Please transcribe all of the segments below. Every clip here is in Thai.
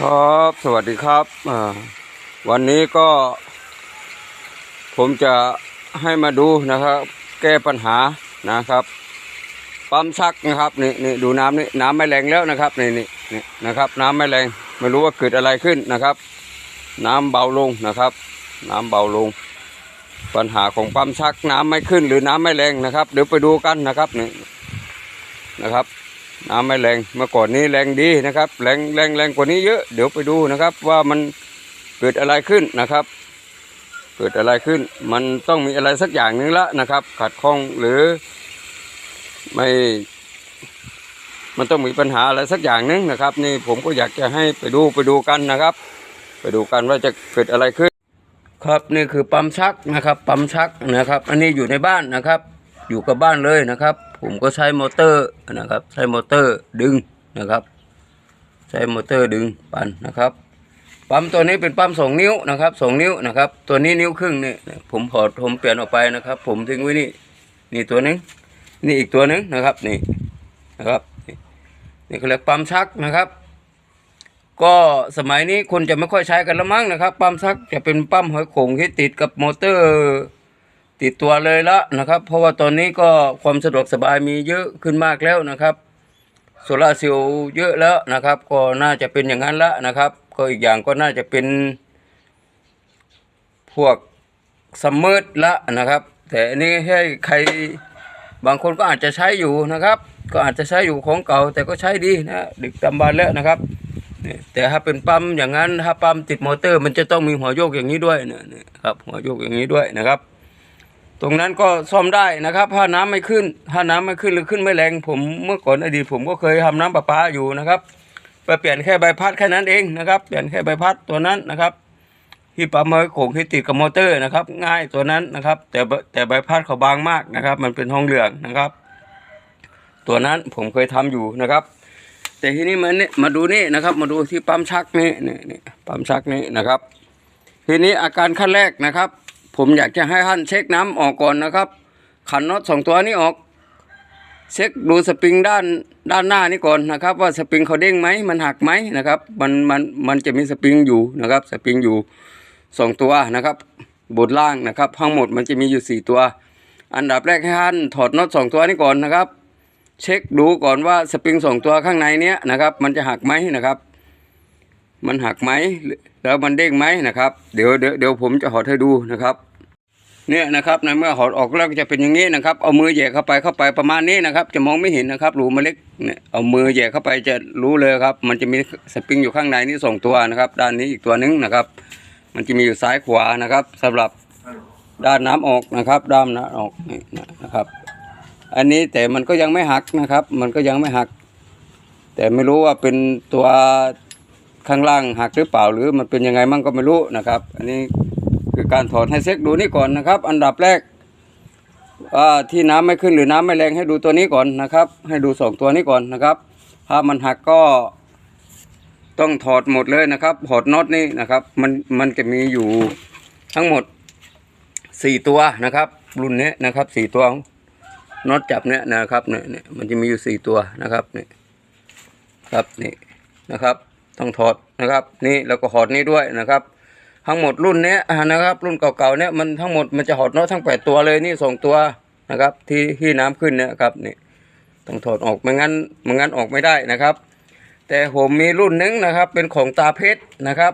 ครับสวัสดีครับวันนี้ก็ ผมจะให้มาดูนะครับ แก้ปัญหานะครับปั๊มชักนะครับนี่นี่ดูน้ำนี่น้ำไม่แรงแล้วนะครับนี่นี่นี่นะครับ น้ำไม่แรงไม่รู้ว่าเกิดอะไรขึ้นนะครับ น้ำเบาลงนะครับ น้ำเบาลง ปัญหาของปั๊มชักน้ำไม่ขึ้นหรือน้ำไม่แรงนะครับ เดี๋ยวไปดูกันนะครับนี่นะครับ น้ำไม่แรงเมื่อก่อนนี้แรงดีนะครับ แรงแรงแรงกว่านี้เยอะเดี๋ยวไปดูนะครับ ว่ามันเกิดอะไรขึ้นนะครับ เกิดอะไรขึ้น มันต้องมีอะไรสักอย่างหนึ่งละนะครับ ขัดข้องหรือไม่ มันต้องมีปัญหาอะไรสักอย่างหนึ่งนะครับ นี่ผมก็อยากจะให้ไปดูไปดูกันนะครับ ไปดูกันว่าจะเกิดอะไรขึ้น ครับนี่คือปั๊มชักนะครับ ปั๊มชักนะครับ อันนี้อยู่ในบ้านนะครับ อยู่กับบ้านเลยนะครับ ผมก็ใช้มอเตอร์นะครับ ใช้มอเตอร์ดึงนะครับ ใช้มอเตอร์ดึงปั่นนะครับปั๊มตัวนี้เป็นปั๊มสองนิ้วนะครับสองนิ้วนะครับ ตัวนี้นิ้วครึ่งนี่ผมถอผมเปลี่ยนออกไปนะครับ ผมทิ้งไว้นี่นี่ตัวหนึงนี่อีกตัวหนึงนะครับนี่นะครับนี่นี่เขาเรียกปั๊มชักนะครับ ก็สมัยนี้คนจะไม่ค่อยใช้กันละมั้งนะครับ ปั๊มชักจะเป็นปั๊มหอยโข่งที่ติดกับมอเตอร์ ติดตัวเลยละนะครับ เพราะว่าตอนนี้ก็ความสะดวกสบายมีเยอะขึ้นมากแล้วนะครับโซลาร์เซลล์เยอะแล้วนะครับ ก็น่าจะเป็นอย่างนั้นละนะครับ ก็อีกอย่างก็น่าจะเป็น พวกซัมมอร์ละนะครับ แต่อันนี้ให้ใครบางคนก็อาจจะใช้อยู่นะครับ ก็อาจจะใช้อยู่ของเก่า แต่ก็ใช้ดีนะดึกดำบรรพ์แล้วนะครับแต่ถ้าเป็นปั๊มอย่างนั้นถ้าปั๊มติดมอเตอร์ มันจะต้องมีหัวโยกอย่างนี้ด้วยนี่ยนี่ครับหัวโยกอย่างนี้ด้วยนะครับ ตรงนั้นก็ซ่อมได้นะครับ ถ้าน้ำไม่ขึ้น ถ้าน้ำไม่ขึ้นหรือขึ้นไม่แรง ผมเมื่อก่อนอดีตผมก็เคยทำน้ำประปาอยู่นะครับไปเปลี่ยนแค่ใบพัดแค่นั้นเองนะครับเปลี่ยนแค่ใบพัดตัวนั้นนะครับที่ปั๊มเมอร์โขงที่ติดกับมอเตอร์นะครับ ง่ายตัวนั้นนะครับ แต่แต่ใบพัดเขาบางมากนะครับ มันเป็นทองเหลืองนะครับ ตัวนั้นผมเคยทำอยู่นะครับ แต่ทีนี้มันเนี่ยมาดูนี่นะครับ มาดูที่ปั๊มชักนี่นี่นี่ปั๊มชักนี่นะครับ ทีนี้อาการขั้นแรกนะครับ ผมอยากจะให้ท่านเช็คน้ำออกก่อนนะครับ ขันน็อตสองตัวนี้ออก เช็คดูสปริงด้านด้านหน้านี่ก่อนนะครับ ว่าสปริงเขาเด้งไหมมันหักไหมนะครับ มันมันมันจะมีสปริงอยู่นะครับสปริงอยู่สองตัวนะครับบนล่างนะครับทั้งหมดมันจะมีอยู่สี่ตัว อันดับแรกให้ท่านถอดน็อตสองตัวนี้ก่อนนะครับ เช็คดูก่อนว่าสปริงสองตัวข้างในเนี้ยนะครับ มันจะหักไหมนะครับ มันหักไหมแล้วมันเด้งไหมนะครับ เดี๋ยวเดี๋ยวผมจะหอดให้ดูนะครับ เนี่ยนะครับในเมื่อหอดออกแล้วก็จะเป็นอย่างนี้นะครับ เอามือแหย่เข้าไปเข้าไปประมาณนี้นะครับ จะมองไม่เห็นนะครับรูมันเล็กเนี่ยเอามือแหย่เข้าไปจะรู้เลยครับ มันจะมีสปริงอยู่ข้างในนี่สองตัวนะครับ ด้านนี้อีกตัวหนึงนะครับ มันจะมีอยู่ซ้ายขวานะครับสำหรับด้านน้ำออกนะครับด้านน้ำออกนะครับ อันนี้แต่มันก็ยังไม่หักนะครับ มันก็ยังไม่หัก แต่ไม่รู้ว่าเป็นตัว ข้างล่างหักหรือเปล่าหรือมันเป็นยังไงมั่งก็ไม่รู้นะครับ อันนี้คือการถอดให้เช็คดูนี่ก่อนนะครับ อันดับแรกว่าที่น้ำไม่ขึ้นหรือน้ำไม่แรงให้ดูตัวนี้ก่อนนะครับ ให้ดูสองตัวนี้ก่อนนะครับ ถ้ามันหักก็ต้องถอดหมดเลยนะครับถอดน็อตนี่นะครับมันมันจะมีอยู่ทั้งหมดสี่ตัวนะครับ รุ่นนี้นะครับสี่ตัวน็อตจับเนี่ยนะครับเนี่ยเนี่ยมันจะมีอยู่สี่ตัวนะครับเนี่ยครับนี่นะครับ ต้องถอดนะครับ นี่แล้วก็ถอดนี่ด้วยนะครับ ทั้งหมดรุ่นเนี้ยนะครับ รุ่นเก่าๆเนี่ยมันทั้งหมดมันจะถอดน็อตทั้งแปดตัวเลยนี่สองตัวนะครับ ที่ที่น้ำขึ้นเนี่ยครับนี่ต้องถอดออกไม่งั้นไม่งั้นออกไม่ได้นะครับ แต่ผมมีรุ่นหนึงนะครับ เป็นของตาเพชรนะครับ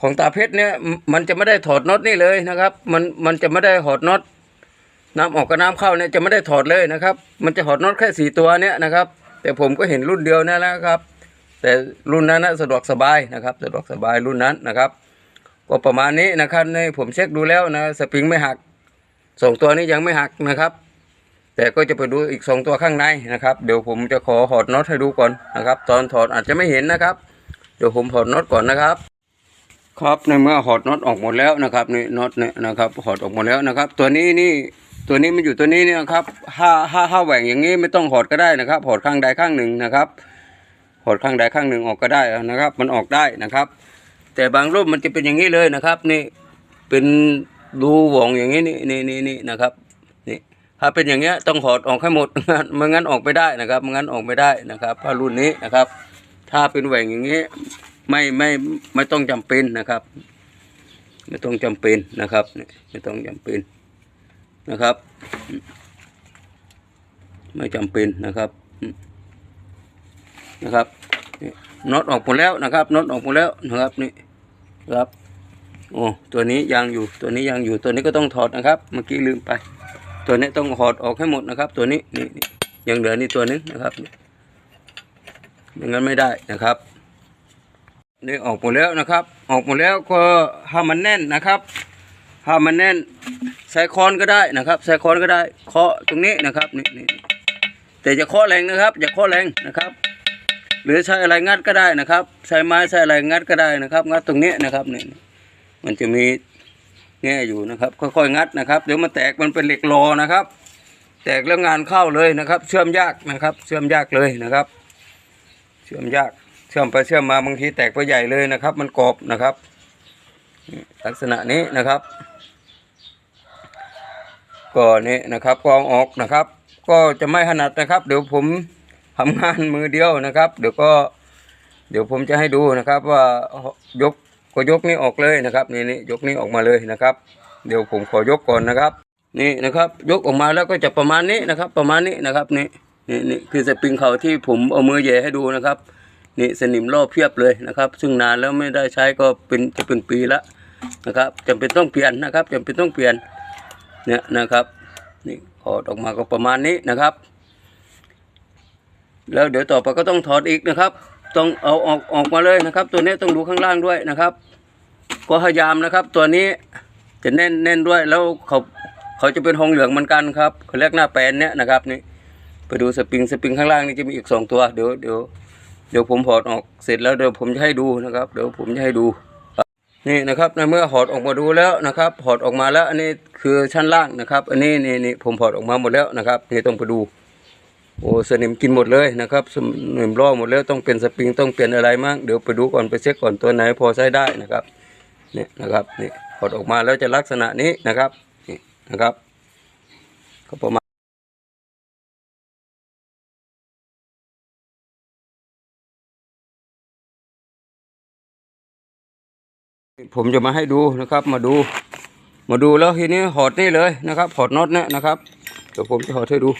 ของตาเพชรเนี่ยมันจะไม่ได้ถอดน็อตนี่เลยนะครับ มันมันจะไม่ได้ถอดน็อตน้ำออกกับน้ำเข้าเนี่ยจะไม่ได้ถอดเลยนะครับ มันจะถอดน็อตแค่สี่ตัวเนี่ยนะครับ แต่ผมก็เห็นรุ่นเดียวนั่นแหละครับ แต่รุ่นนั้นนะสะดวกสบายนะครับ สะดวกสบายรุ่นนั้นนะครับ ก็ประมาณนี้นะครับในผมเช็คดูแล้วนะสปริงไม่หักสองตัวนี้ยังไม่หักนะครับ แต่ก็จะไปดูอีกสองตัวข้างในนะครับ เดี๋ยวผมจะขอถอดน็อตให้ดูก่อนนะครับ ตอนถอดอาจจะไม่เห็นนะครับ เดี๋ยวผมถอดน็อตก่อนนะครับครับในเมื่อถอดน็อตออกหมดแล้วนะครับนี่น็อตเนี่ยนะครับถอดออกหมดแล้วนะครับ ตัวนี้นี่ตัวนี้มันอยู่ตัวนี้เนี่ยครับห้าห้าห้าแหว่งอย่างนี้ไม่ต้องถอดก็ได้นะครับถอดข้างใดข้างหนึ่งนะครับ ถอดข้างใดข้างหนึ่งออกก็ได้นะครับ มันออกได้นะครับ แต่บางรูปมันจะเป็นอย่างนี้เลยนะครับ นี่เป็นรูหวงอย่างนี้นี่นี่นี่นี่นะครับนี่ถ้าเป็นอย่างเงี้ยต้องถอดออกให้หมดไม่งั้นออกไม่ได้นะครับไม่งั้นออกไม่ได้นะครับถ้ารุ่นนี้นะครับ ถ้าเป็นแหว่งอย่างนี้ไม่ไม่ไม่ต้องจำเป็นนะครับ ไม่ต้องจำเป็นนะครับไม่ต้องจำเป็นนะครับ ไม่จำเป็นนะครับอื นะครับนี่น็อตออกหมดแล้วนะครับน็อตออกหมดแล้วนะครับนี่ครับโอ้ตัวนี้ยังอยู่ตัวนี้ยังอยู่ตัวนี้ก็ต้องถอดนะครับเมื่อกี้ลืมไป ตัวนี้ต้องถอดออกให้หมดนะครับ ตัวนี้นี่ยังเหลือนี่ตัวนึงนะครับนี่อย่างนั้นไม่ได้นะครับนี่ออกหมดแล้วนะครับ ออกหมดแล้วก็ห้มันแน่นนะครับถ้ามันแน่นใส่คอนก็ได้นะครับใส่คอนก็ได้เคาะตรงนี้นะครับนี่นี่แต่จะเคาะแรงนะครับอย่าเคาะแรงนะครับ หรือใช้อะไรงัดก็ได้นะครับ ใช้ไม้ใช้อะไรงัดก็ได้นะครับ งัดตรงนี้นะครับเนี่ยมันจะมีแง่อยู่นะครับ ค่อยๆงัดนะครับ เดี๋ยวมันแตกมันเป็นเหล็กโลนะครับ แตกแล้วงานเข้าเลยนะครับ เชื่อมยากนะครับ เชื่อมยากเลยนะครับ เชื่อมยากเชื่อมไปเชื่อมมาบางทีแตกไปใหญ่เลยนะครับ มันกรอบนะครับลักษณะนี้นะครับก็นี่นะครับกองออกนะครับ ก็จะไม่ถนัดนะครับ เดี๋ยวผม ทำงานมือเดียวนะครับ เดี๋ยวก็ เดี๋ยวผมจะให้ดูนะครับ ว่ายกก็ยกนี้ออกเลยนะครับนี่นี่ยกนี้ออกมาเลยนะครับ เดี๋ยวผมขอยกก่อนนะครับ นี่นะครับยกออกมาแล้วก็จะประมาณนี้นะครับ ประมาณนี้นะครับนี่นี่นี่คือสปริงเขาที่ผมเอามือแย่ให้ดูนะครับนี่สนิมรอบเพียบเลยนะครับ ซึ่งนานแล้วไม่ได้ใช้ก็เป็นจะเป็นปีละนะครับจำเป็นต้องเปลี่ยนนะครับจำเป็นต้องเปลี่ยนเนี่ยนะครับนี่ถอดออกมาก็ประมาณนี้นะครับ แล้วเดี๋ยวต่อไปก็ต้องถอดอีกนะครับ ต้องเอาออกออกมาเลยนะครับ ตัวนี้ต้องดูข้างล่างด้วยนะครับ ก็พยายามนะครับ ตัวนี้จะแน่นแน่นด้วยแล้วเขาเขาจะเป็นทองเหลืองเหมือนกันครับเขาเรียกหน้าแปนเนี่ยนะครับนี่ไปดูสปริงสปริงข้างล่างนี่จะมีอีกสองตัวเดี๋ยวเดี๋ยวเดี๋ยวผมถอดออกเสร็จแล้วเดี๋ยวผมจะให้ดูนะครับ เดี๋ยวผมจะให้ดูนี่นะครับในเมื่อถอดออกมาดูแล้วนะครับถอดออกมาแล้วอันนี้คือชั้นล่างนะครับ อันนี้นี่นี่ผมถอดออกมาหมดแล้วนะครับนี่ต้องไปดู โอ้สนิมกินหมดเลยนะครับสนิมล่อหมดแล้วต้องเปลี่ยนสปริงต้องเปลี่ยนอะไรมั่งเดี๋ยวไปดูก่อนไปเช็คก่อนตัวไหนพอใช้ได้นะครับเนี่ยนะครับนี่ถอดออกมาแล้วจะลักษณะนี้นะครับนี่นะครับ ก็ประมาณผมจะมาให้ดูนะครับมาดู มาดูแล้วทีนี้ถอดนี่เลยนะครับถอดน็อตเนี่ยนะครับเดี๋ยวผมจะถอดให้ดู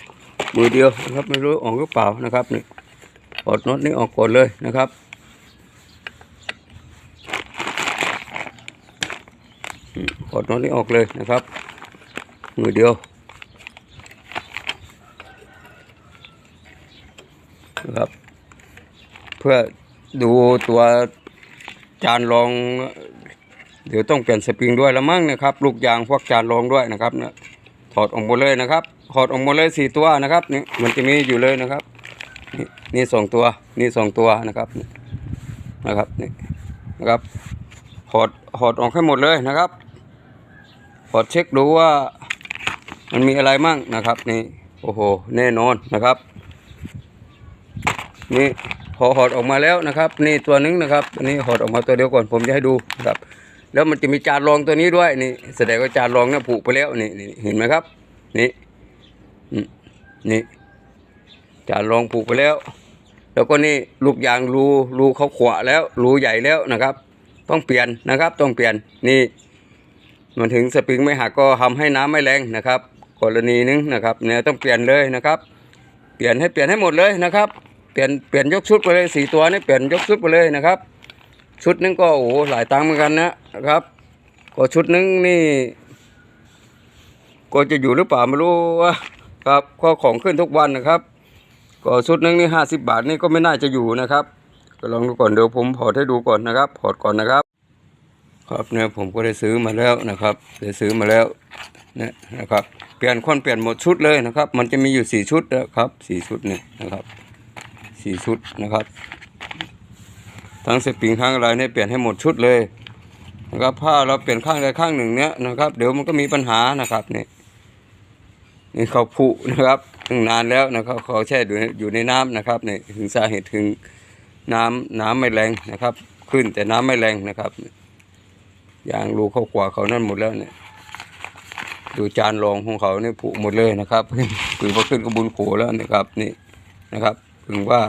มือเดียวนะครับไม่รู้ออกหรือเปล่านะครับนี่ถอดน็อตนี้ออกก่อนเลยนะครับอืมถอดน็อตนี้ออกเลยนะครับ มือเดียวนะครับ เพื่อดูตัวจานรอง เดี๋ยวต้องเปลี่ยนสปริงด้วยล้วมั้งนะครับ ลูกยางพวกจานรองด้วยนะครับนะถอดออกหมดเลยนะครับ ถอดออกมดเลยสี่ตัวนะครับนี่มันจะมีอยู่เลยนะครับ นี่นี่สองตัว นี่สองตัวนะครับนะครับนี่นะครับถอดถอดออกให้หมดเลยนะครับถอดเช็คดูว่ามันมีอะไรมั่งนะครับนี่โอ้โหแน่นอนนะครับนี่พอถอดออกมาแล้วนะครับ นี่ตัวหนึงนะครับอันนี้ถอดออกมาตัวเดียวก่อนผมจะให้ดูนะครับแล้วมันจะมีจานรองตัวนี้ด้วยนี่แสดงว่าจานรองเนี่ยผูกไปแล้วนี่นี่เห็นไหมครับนี่ นี่จานรองผูกไปแล้ว แล้วก็นี่ลูกยางรูรูเขาขวาแล้วรูใหญ่แล้วนะครับ ต้องเปลี่ยนนะครับ ต้องเปลี่ยนนี่ มันถึงสปริงไม่หักก็ทำให้น้ำไม่แรงนะครับ กรณีหนึงนะครับ เนี่ยต้องเปลี่ยนเลยนะครับ เปลี่ยนให้เปลี่ยนให้หมดเลยนะครับเปลี่ยนเปลี่ยนยกชุดไปเลยสี่ตัวนี่เปลี่ยนยกชุดไปเลยนะครับ ชุดหนึงก็โอ้หลายตังค์เหมือนกันนะครับก็ชุดหนึงนี่ก็จะอยู่หรือเปล่าไม่รู้ว่า ครับก็ของขึ้นทุกวันนะครับ ก็ชุดนึงนี่ห้าสิบบาทนี่ก็ไม่น่าจะอยู่นะครับ ก็ลองดูก่อนเดี๋ยวผมพอดให้ดูก่อนนะครับพอดก่อนนะครับ ครับเนี่ยผมก็ได้ซื้อมาแล้วนะครับได้ซื้อมาแล้วเนี่ยนะครับเปลี่ยนคนเปลี่ยนหมดชุดเลยนะครับ มันจะมีอยู่สี่ชุดนะครับสี่ชุดเนี่ยนะครับสี่ชุดนะครับ ทั้งสปริงทั้งอะไรเนี่ยเปลี่ยนให้หมดชุดเลยนะครับถ้าเราเปลี่ยนข้างใดข้างหนึ่งเนี้ยนะครับ เดี๋ยวมันก็มีปัญหานะครับเนี่ย นี่เขาผุนะครับตั้งนานแล้วนะครับเขาแช่อยู่ในอยู่ในน้ำนะครับนี่ถึงสาเหตุถึงน้ำน้ำไม่แรงนะครับ ขึ้นแต่น้ำไม่แรงนะครับยางรูเข้าขวาเขานั่นหมดแล้วเนี่ยดูจานรองของเขาเนี่ยผุหมดเลยนะครับถึงพอขึ้นกระบุญโขแล้วนะครับนี่นะครับ ถึงว่า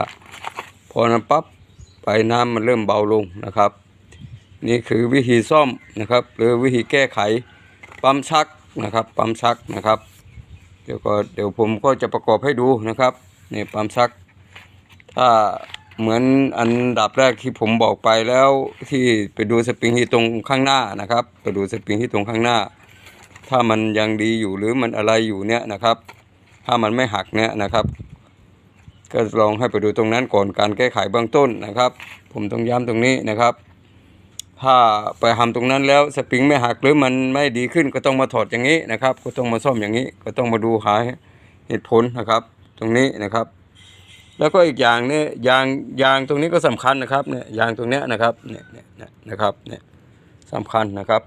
พอนั้นปั๊บไปน้ำมันเริ่มเบาลงนะครับ นี่คือวิธีซ่อมนะครับ หรือวิธีแก้ไขปั๊มชักนะครับ ปั๊มชักนะครับ ดี๋ยวก็เดี๋ยวผมก็จะประกอบให้ดูนะครับนี่ปั๊มชัก ถ้าเหมือนอันดับแรกที่ผมบอกไปแล้วที่ไปดูสปริงที่ตรงข้างหน้านะครับ ไปดูสปริงที่ตรงข้างหน้า ถ้ามันยังดีอยู่หรือมันอะไรอยู่เนี่ยนะครับ ถ้ามันไม่หักเนี่ยนะครับ ก็ลองให้ไปดูตรงนั้นก่อนการแก้ไขเบื้องต้นนะครับ ผมต้องย้ำตรงนี้นะครับ ถ้าไปทำตรงนั้นแล้วสปริงไม่หักหรือมันไม่ดีขึ้นก็ต้องมาถอดอย่างนี้นะครับ ก็ต้องมาซ่อมอย่างนี้ ก็ต้องมาดูหาเหตุผลนะครับ ตรงนี้นะครับ แล้วก็อีกอย่างเนี่ยยางยางตรงนี้ก็สำคัญนะครับเนี่ยยางตรงเนี้ยนะครับเนี่ยเนี่ยเนี่ยนะครับเนี่ยสำคัญนะครับ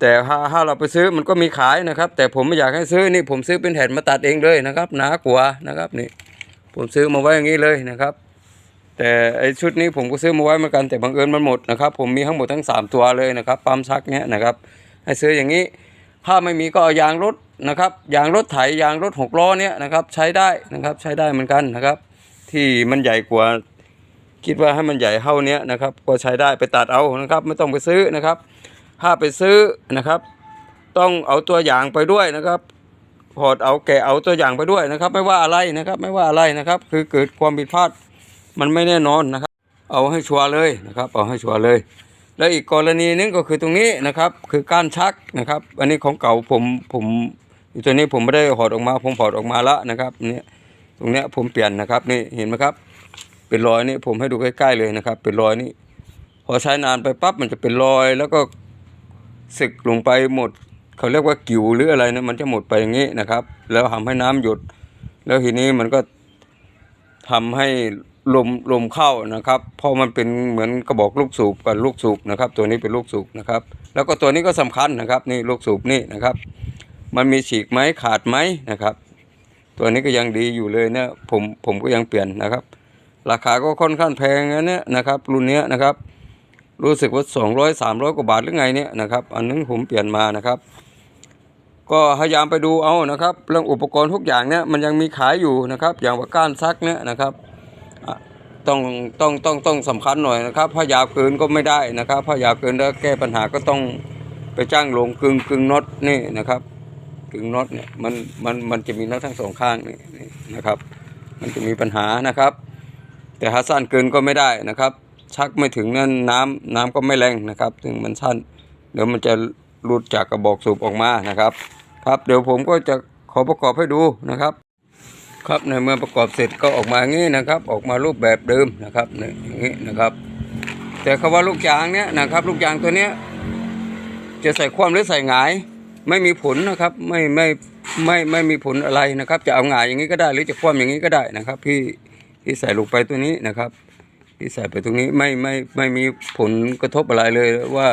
แต่ถ้าถ้าเราไปซื้อมันก็มีขายนะครับ แต่ผมไม่อยากให้ซื้อนี่ผมซื้อเป็นแผ่นมาตัดเองเลยนะครับหนากว่านะครับนี่ผมซื้อมาไว้อย่างนี้เลยนะครับ แต่ไอชุดนี้ผมก็ซื้อมาไว้เหมือนกันแต่บังเอิญมันหมดนะครับ ผมมีทั้งหมดทั้งสามตัวเลยนะครับปั๊มชักเนี้ยนะครับ ให้ซื้ออย่างนี้ ถ้าไม่มีก็ยางรถนะครับ ยางรถไถยางรถหกล้อเนี้ยนะครับ ใช้ได้นะครับใช้ได้เหมือนกันนะครับ ที่มันใหญ่กว่า คิดว่าให้มันใหญ่เท่านี้นะครับ ก็ใช้ได้ไปตัดเอานะครับ ไม่ต้องไปซื้อนะครับ ถ้าไปซื้อนะครับ ต้องเอาตัวอย่างไปด้วยนะครับพอดเอาแกะเอาตัวอย่างไปด้วยนะครับ ไม่ว่าอะไรนะครับ ไม่ว่าอะไรนะครับ คือเกิดความผิดพลาด มันไม่แน่นอนนะครับ เอาให้ชัวร์เลยนะครับ เอาให้ชัวร์เลย แล้วอีกกรณีหนึงก็คือตรงนี้นะครับ คือการชักนะครับ อันนี้ของเก่าผมผมอตัวนี้ผมไม่ได้ถอดออกมา ผมถอดออกมาละนะครับเนี่ยตรงเนี้ยผมเปลี่ยนนะครับนี่เห็นไหมครับ เป็นรอยนี่ผมให้ดูใกล้ๆเลยนะครับ เป็นรอยนี่พอใช้นานไปปั๊บมันจะเป็นรอย แล้วก็สึกลงไปหมดเขาเรียกว่ากิ่วหรืออะไรนะมันจะหมดไปอย่างนี้นะครับ แล้วทำให้น้ำหยด แล้วทีนี้มันก็ทำให้ ลมลมเข้านะครับเพราะมันเป็นเหมือนกระบอกลูกสูบกับลูกสูบนะครับ ตัวนี้เป็นลูกสูบนะครับ แล้วก็ตัวนี้ก็สำคัญนะครับ นี่ลูกสูบนี่นะครับ มันมีฉีกไหมขาดไหมนะครับ ตัวนี้ก็ยังดีอยู่เลยเนี่ยผมผมก็ยังเปลี่ยนนะครับ ราคาก็ค่อนข้างแพงนะเนี่ยนะครับ รุ่นเนี้ยนะครับ รู้สึกว่าสองร้อยสามร้อยกว่าบาทหรือไงเนี่ยนะครับ อันนึงผมเปลี่ยนมานะครับก็พยายามไปดูเอานะครับ เรื่องอุปกรณ์ทุกอย่างเนี่ยมันยังมีขายอยู่นะครับ อย่างว่าก้านซักเนี่ยนะครับ ต้องต้องต้องต้องสำคัญหน่อยนะครับถ้ายาวเกินก็ไม่ได้นะครับถ้ายาวเกินแล้วแก้ปัญหาก็ต้องไปจ้างลงกึงกึงน็อตนี่นะครับกึงน็อตเนี่ยมันมันมันจะมีน็อตทั้งสองข้างนี่นะครับ มันจะมีปัญหานะครับ แต่ถ้าสั้นเกินก็ไม่ได้นะครับ ชักไม่ถึงนั่นน้ำน้ำก็ไม่แรงนะครับ ถึงมันสั้นเดี๋ยวมันจะหลุดจากกระบอกสูบออกมานะครับ ครับ เดี๋ยวผมก็จะขอประกอบให้ดูนะครับ ครับในเมื่อประกอบเสร็จก็ออกมาอย่างนี้นะครับ ออกมารูปแบบเดิมนะครับเนี่ยอย่างนี้นะครับ แต่คำว่าลูกยางเนี้ยนะครับ ลูกยางตัวเนี้ยจะใส่ความหรือใส่หงาย ไม่มีผลนะครับไม่ไม่ไม่ไม่มีผลอะไรนะครับ จะเอาหงายอย่างนี้ก็ได้หรือจะคว่ำอย่างนี้ก็ได้นะครับพี่ที่ใส่ลงไปตัวนี้นะครับ ที่ใส่ไปตรงนี้ไม่ไม่ไม่มีผลกระทบอะไรเลยว่า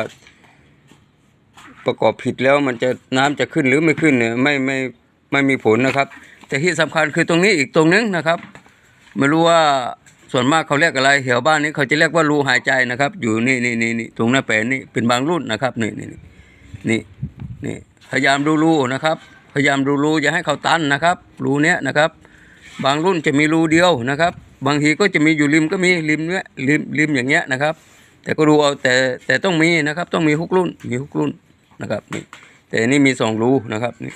ประกอบผิดแล้วมันจะน้ำจะขึ้นหรือไม่ขึ้นเนี่ยไม่ไม่ไม่มีผลนะครับ แต่ที่สำคัญคือตรงนี้อีกตรงนึงนะครับ ไม่รู้ว่าส่วนมากเขาเรียกอะไรแถวบ้านนี้เขาจะเรียกว่ารูหายใจนะครับ อยู่นี่นี่นี่นี่ตรงหน้าแปลนนี่เป็นบางรุ่นนะครับนี่นี่นี่นี่นี่พยายามดูรูนะครับ พยายามดูรูอย่าให้เขาตันนะครับรูเนี้ยนะครับ บางรุ่นจะมีรูเดียวนะครับ บางทีก็จะมีอยู่ริมก็มีริมเนี้ยริมริมอย่างเงี้ยนะครับ แต่ก็ดูเอาแต่แต่ต้องมีนะครับ ต้องมีฮุกรุ่นมีฮุกรุ่นนะครับนี่แต่นนี้มีสองรูนะครับนี่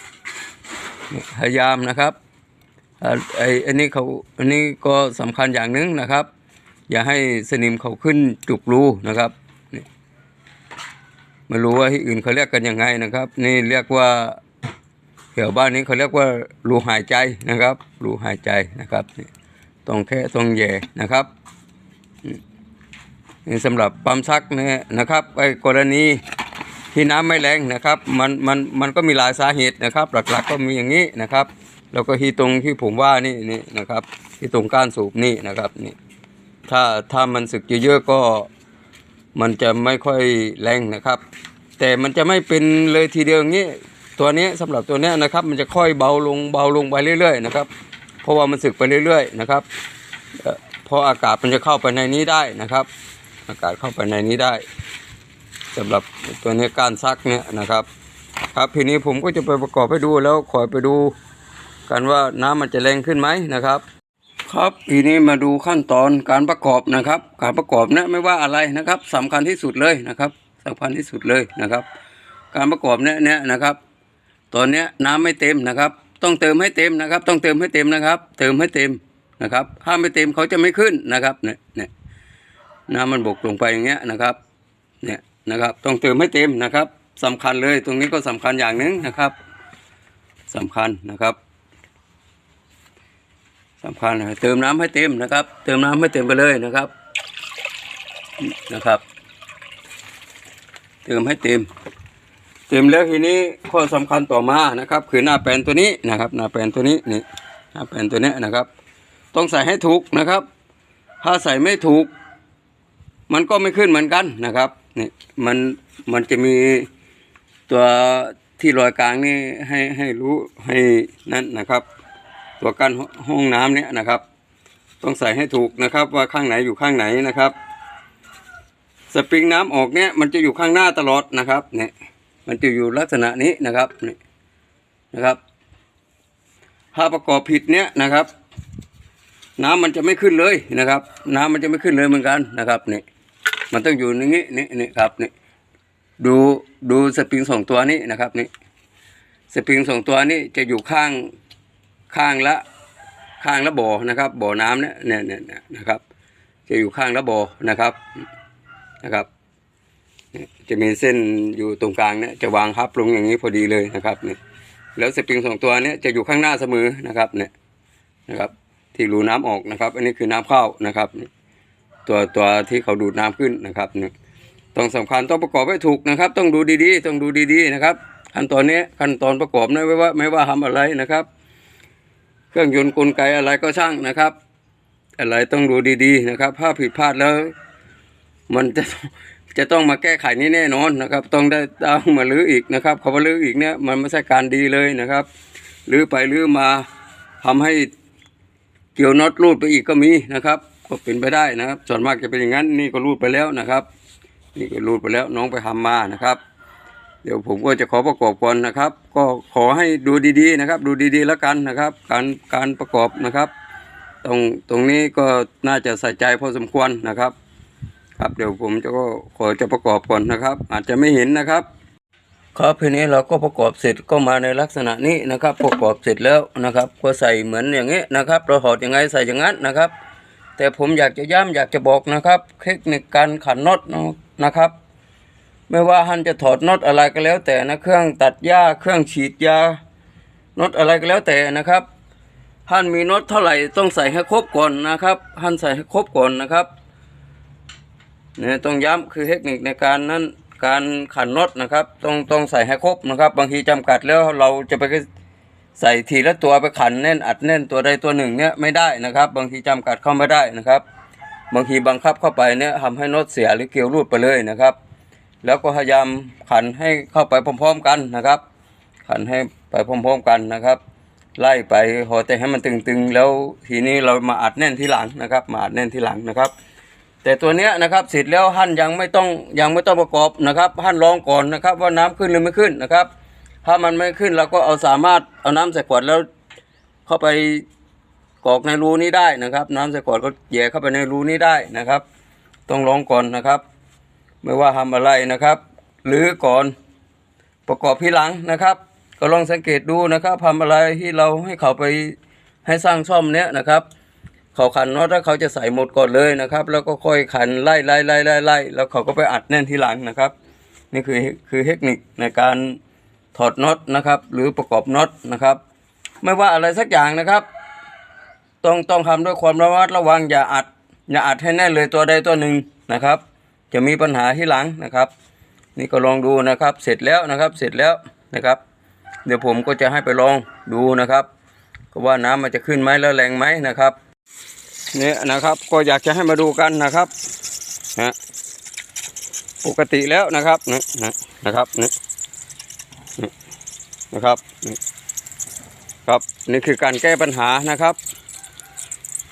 พยายามนะครับไออันนี้เขาอันนี้ก็สำคัญอย่างหนึ่งนะครับ อย่าให้สนิมเขาขึ้นจุกรูนะครับนี่ไม่รู้ว่าที่อื่นเขาเรียกกันยังไงนะครับ นี่เรียกว่าแถวบ้านนี้เขาเรียกว่ารูหายใจนะครับรูหายใจนะครับนี่ต้องแค่ต้องแย่นะครับนี่สำหรับปั๊มซักเนี่ยนะครับไอ้กรณี ที่น้ำไม่แรงนะครับ มันมันมันก็มีหลายสาเหตุนะครับ หลักๆก็มีอย่างนี้นะครับ แล้วก็ที่ตรงที่ผมว่านี่นี่นะครับ ที่ตรงก้านสูบนี่นะครับนี่ถ้าถ้ามันสึกเยอะๆก็มันจะไม่ค่อยแรงนะครับ แต่มันจะไม่เป็นเลยทีเดียวอย่างนี้ตัวนี้สำหรับตัวนี้นะครับ มันจะค่อยเบาลงเบาลงไปเรื่อยๆนะครับ เพราะว่ามันสึกไปเรื่อยๆนะครับเอ่อพออากาศมันจะเข้าไปในนี้ได้นะครับ อากาศเข้าไปในนี้ได้ สำหรับตัวนี้การซักเนี่ยนะครับ ครับทีนี้ผมก็จะไปประกอบให้ดูแล้วคอยไปดูกันว่าน้ำมันจะแรงขึ้นไหมนะครับ ครับทีนี้มาดูขั้นตอนการประกอบนะครับ การประกอบเนี่ยไม่ว่าอะไรนะครับสำคัญที่สุดเลยนะครับสำคัญที่สุดเลยนะครับ การประกอบเนี่ยเนี่ยนะครับ ตอนเนี้ยน้ำไม่เต็มนะครับ ต้องเติมให้เต็มนะครับ ต้องเติมให้เต็มนะครับ เติมให้เต็มนะครับถ้าไม่เต็มเขาจะไม่ขึ้นนะครับเนี่ยเนี่ยน้ำมันบกลงไปอย่างเงี้ยนะครับเนี่ย นะครับ ต้องเติมให้เต็มนะครับสำคัญเลยตรงนี้ก็สำคัญอย่างหนึ่งนะครับสำคัญนะครับสำคัญนะเติมน้ำให้เต็มนะครับ เติมน้ำให้เต็มไปเลยนะครับนะครับ เติมให้เต็ม เต็มแล้วทีนี้ข้อสำคัญต่อมานะครับ คือหน้าแปลนตัวนี้นะครับ หน้าแปลนตัวนี้นี่หน้าแปลนตัวนี้นะครับ ต้องใส่ให้ถูกนะครับ ถ้าใส่ไม่ถูก มันก็ไม่ขึ้นเหมือนกันนะครับ นี่มันมันจะมีตัวที่รอยกลางนี่ให้ให้รู้ให้นั่นนะครับ ตัวกั้นห้องน้ำเนี่ยนะครับ ต้องใส่ให้ถูกนะครับ ว่าข้างไหนอยู่ข้างไหนนะครับ สปริงน้ำออกเนี่ยมันจะอยู่ข้างหน้าตลอดนะครับเนี่ยมันจะอยู่ลักษณะนี้นะครับนี่นะครับถ้าประกอบผิดเนี่ยนะครับ น้ำมันจะไม่ขึ้นเลยนะครับ น้ำมันจะไม่ขึ้นเลยเหมือนกันนะครับนี่ มันต้องอยู่อย่างนี้นี่นี่ครับนี่ดูดูสปริงสองตัวนี้นะครับนี่สปริงสองตัวนี้จะอยู่ข้างข้างละข้างละบ่อนะครับบ่อน้ำเนี่ยเนี่ยเนี่ยนะครับ จะอยู่ข้างละบ่อนะครับนะครับจะมีเส้นอยู่ตรงกลางเนี่ยจะวางพับลงอย่างนี้พอดีเลยนะครับเนี่ยแล้วสปริงสองตัวเนี้จะอยู่ข้างหน้าเสมอนะครับเนี่ยนะครับ ที่รูน้ำออกนะครับ อันนี้คือน้ำเข้านะครับนี่ ตัวตัวที่เขาดูดน้ำขึ้นนะครับเนี่ยต้องสำคัญต้องประกอบให้ถูกนะครับ ต้องดูดีๆ ต้องดูดีๆนะครับขั้นตอนนี้ขั้นตอนประกอบนะไม่ว่าไม่ว่าทำอะไรนะครับ เครื่องยนต์กลไกอะไรก็ช่างนะครับ อะไรต้องดูดีๆนะครับถ้าผิดพลาดแล้ว มันจะจะต้องมาแก้ไขนี่แน่นอนนะครับ ต้องได้ต้องมาลื้ออีกนะครับคำว่าลื้ออีกเนี่ยมันไม่ใช่การดีเลยนะครับลื้อไปลื้อมาทำให้เกี่ยวน็อตรูดไปอีกก็มีนะครับ ก็เป็นไปได้นะครับ ส่วนมากจะเป็นอย่างนั้นนี่ก็รูดไปแล้วนะครับ นี่ก็รูดไปแล้วน้องไปทำมานะครับ เดี๋ยวผมก็จะขอประกอบก่อนนะครับ ก็ขอให้ดูดีๆนะครับ ดูดีๆแล้วกันนะครับ การการประกอบนะครับ ตรงตรงนี้ก็น่าจะใส่ใจพอสมควรนะครับ ครับเดี๋ยวผมจะก็ขอจะประกอบก่อนนะครับ อาจจะไม่เห็นนะครับครับทีนี้เราก็ประกอบเสร็จก็มาในลักษณะนี้นะครับ ประกอบเสร็จแล้วนะครับ ก็ใส่เหมือนอย่างนี้นะครับ เราถอดยังไงใส่อย่างนั้นนะครับ แต่ผมอยากจะย้ำอยากจะบอกนะครับเทคนิคการขันน็อตนะครับ ไม่ว่าท่านจะถอดน็อตอะไรก็แล้ว แต่นะเครื่องตัดหญ้าเครื่องฉีดยาน็อตอะไรก็แล้วแต่นะครับท่านมีน็อตเท่าไหร่ต้องใส่ให้ครบก่อนนะครับท่านใส่ให้ครบก่อนนะครับเนี่ยต้องย้ำคือเทคนิคในการนั้นการขันน็อตนะครับ ต้องต้องใส่ให้ครบนะครับ บางทีจำกัดแล้วเราจะไป ใส่ทีละตัวไปขันแน่นอัดแน่นตัวใดตัวหนึ่งเนี่ยไม่ได้นะครับ บางทีจำกัดเข้าไม่ได้นะครับ บางทีบังคับเข้าไปเนี่ยทำให้น็อตเสียหรือเกลียวรูดไปเลยนะครับ แล้วก็พยายามขันให้เข้าไปพร้อม ๆ กันนะครับ ขันให้ไปพร้อม ๆ กันนะครับ ไล่ไปพอแต่ให้มันตึงๆ แล้วทีนี้เรามาอัดแน่นที่หลังนะครับ มาอัดแน่นที่หลังนะครับแต่ตัวเนี้ยนะครับเสร็จแล้วหั่นยังไม่ต้องยังไม่ต้องประกอบนะครับหั่นลองก่อนนะครับ ว่าน้ำขึ้นหรือไม่ขึ้นนะครับ ถ้ามันไม่ขึ้นเราก็เอาสามารถเอาน้ำใส่ขวดแล้วเข้าไปกรอกในรูนี้ได้นะครับ น้ำใส่ขวดก็แย่เข้าไปในรูนี้ได้นะครับ ต้องลองก่อนนะครับ ไม่ว่าทำอะไรนะครับหรือก่อนประกอบที่หลังนะครับ ก็ลองสังเกตดูนะครับทำอะไรที่เราให้เขาไปให้สร้างซ่อมเนี้ยนะครับ เขาขันน็อตแล้วเขาจะใส่หมดก่อนเลยนะครับ แล้วก็ค่อยขันไล่ไล่ไล่ไล่ไล่แล้วเขาก็ไปอัดแน่นที่หลังนะครับ นี่คือคือเทคนิคในการ ถอดน็อตนะครับ หรือประกอบน็อตนะครับ ไม่ว่าอะไรสักอย่างนะครับ ต้องต้องทำด้วยความระมัดระวังอย่าอัด อย่าอัดให้แน่เลยตัวใดตัวหนึ่งนะครับ จะมีปัญหาที่หลังนะครับ นี่ก็ลองดูนะครับ เสร็จแล้วนะครับ เสร็จแล้วนะครับ เดี๋ยวผมก็จะให้ไปลองดูนะครับก็ว่าน้ำมันจะขึ้นไหมแล้วแรงไหมนะครับเนี่ยนะครับก็อยากจะให้มาดูกันนะครับนะปกติแล้วนะครับนะนะนะครับนี่นี่ นะครับ ครับนี่คือการแก้ปัญหานะครับ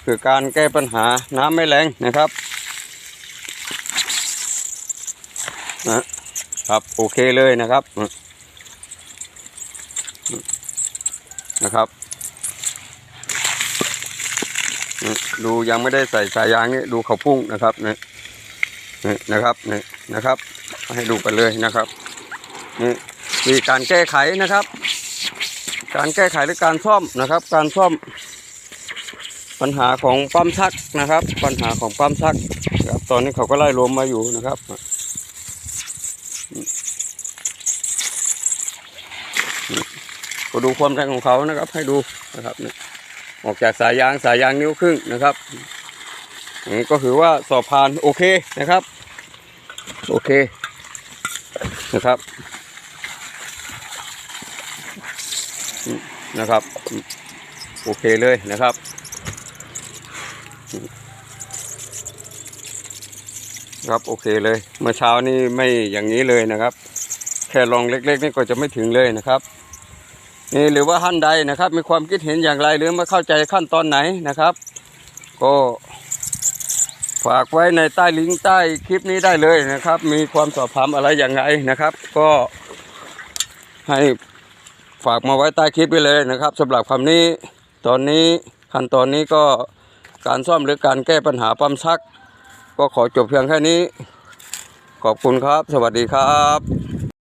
คือการแก้ปัญหาน้ำไม่แรงนะครับนะครับโอเคเลยนะครับนะครับดูยังไม่ได้ใส่สายยางนี่ดูเขาพุ่งนะครับนี่นี่นะครับนี่นะครับ ให้ดูกันเลยนะครับนี่ มีการแก้ไขนะครับ การแก้ไขหรือการซ่อมนะครับ การซ่อมปัญหาของปั๊มชักนะครับ ปัญหาของปั๊มชักนะครับตอนนี้เขาก็ไล่รวมมาอยู่นะครับก็ดูความแรงของเขานะครับ ให้ดูนะครับออกจากสายยางสายยางนิ้วครึ่งนะครับก็ถือว่าสอบผ่านโอเคนะครับ โอเคนะครับอืม นะครับ โอเคเลยนะครับ ครับโอเคเลย เมื่อเช้านี่ไม่อย่างนี้เลยนะครับ แค่ลองเล็กๆนี่ก็จะไม่ถึงเลยนะครับนี่หรือว่าท่านใดนะครับ มีความคิดเห็นอย่างไรหรือม่เข้าใจขั้นตอนไหนนะครับ ก็ฝากไว้ในใต้ลิงก์ใต้คลิปนี้ได้เลยนะครับ มีความสอบถามอะไรอย่างไรนะครับ ก็ให้ ฝากมาไว้ใต้คลิปไปเลยนะครับสำหรับคำนี้ตอนนี้ขั้นตอนนี้ก็การซ่อมหรือการแก้ปัญหาปั๊มซัก ก็ขอจบเพียงแค่นี้ ขอบคุณครับ สวัสดีครับ